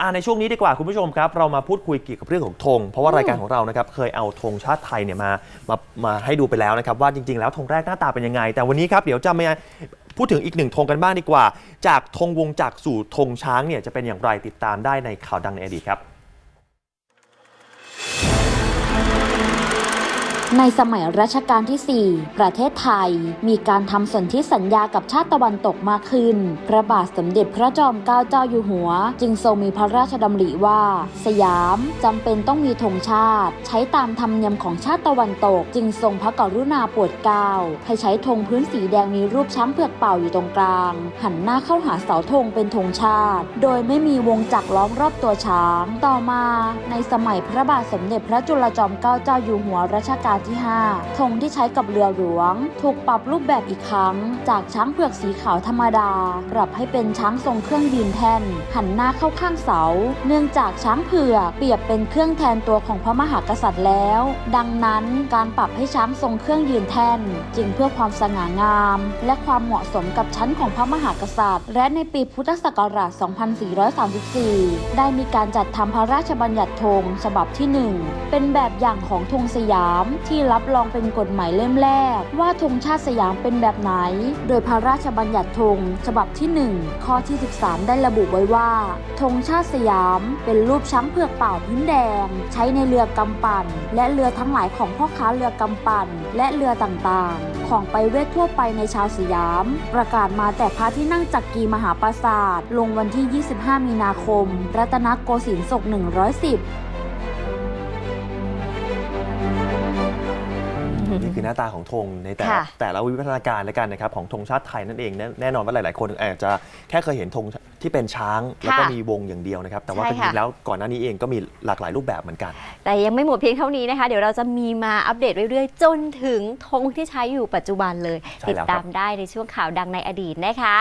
อ่าในช่วงนี้ดีกว่าคุณผู้ชมครับ เรามาพูดคุยเกี่ยวกับเรื่องของธงเพราะว่ารายการของเรานะครับเคยเอาธงชาติไทยเนี่ยมามามาให้ดูไปแล้วนะครับว่าจริง ๆ แล้วธงแรกหน้าตาเป็นยังไง แต่วันนี้ครับเดี๋ยวจะมาพูดถึงอีกหนึ่งธงกันบ้างดีกว่า จากธงวงจักรสู่ธงช้างเนี่ยจะเป็นอย่างไรติดตามได้ในข่าวดังในอดีตครับ ในสมัยรัชกาลที่ 4 ประเทศไทย มีการทำสนธิสัญญากับชาติตะวันตกมากขึ้น พระบาทสมเด็จพระจอมเกล้าเจ้าอยู่หัว จึงทรงมีพระราชดำริว่า สยามจำเป็นต้องมีธงชาติ ใช้ตามธรรมเนียมของชาติตะวันตก จึงทรงพระกรุณาโปรดเกล้าให้ใช้ธงพื้นสีแดงมีรูปช้างเผือกเป่าอยู่ตรงกลาง หันหน้าเข้าหาเสาธงเป็นธงชาติ โดยไม่มีวงจักรล้อมรอบตัวช้าง ต่อมา ในสมัยพระบาทสมเด็จพระจุลจอมเกล้าเจ้าอยู่หัวรัชกาลที่ 5 ธงที่ใช้กับเรือหลวง ถูกปรับรูปแบบอีกครั้ง จากช้างเผือกสีขาวธรรมดา ปรับให้เป็นช้างทรงเครื่องยืนแท่น หันหน้าเข้าข้างเสา เนื่องจากช้างเผือกเปรียบเป็นเครื่องแทนตัวของพระมหากษัตริย์แล้ว ดังนั้นการปรับให้ช้างทรงเครื่องยืนแท่น จึงเพื่อความสง่างาม และความเหมาะสมกับชั้นของพระมหากษัตริย์ และในปีพุทธศักราช 2434 ได้มีการจัดทำพระราชบัญญัติธงฉบับที่ 1 เป็นแบบอย่างของธงสยามที่รับรองเป็นกฎหมายเล่มแรก ว่าธงชาติสยามเป็นแบบไหน โดยพระราชบัญญัติธงฉบับที่ 1 ข้อที่ 13 ได้ระบุไว้ว่าธงชาติสยามเป็นรูปช้างเผือกเป่าพื้นแดง ใช้ในเรือกำปั่น และเรือทั้งหลายของพ่อค้าเรือกำปั่น และเรือต่างๆ ของไปเวททั่วไปในชาวสยาม ประกาศมาแต่พระที่นั่งจักรีมหาปราสาท ลงวันที่ 25 มีนาคม รัตนโกสินทร์ศก110 นี่คือหน้าตาของธงในแต่ละค่ะ แต่ละวิวัฒนาการแล้วกันนะครับของธงชาติไทยนั่นเองแน่แน่นอนว่าหลาย ๆ คนอาจจะแค่เคยเห็นธงที่เป็นช้างแล้วก็มีวงอย่างเดียวนะครับแต่ว่าใช่จค่ะ ริงๆแล้วก่อนหน้านี้เองก็มีหลากหลายรูปแบบเหมือนกัน แต่ยังไม่หมดเพียงเท่านี้นะคะ เดี๋ยวเราจะมีมาอัปเดตเรื่อยๆ จนถึงธงที่ใช้อยู่ปัจจุบันเลย ใช่ติดแล้วครับ ตามได้ในช่วงข่าวดังในอดีตนะคะ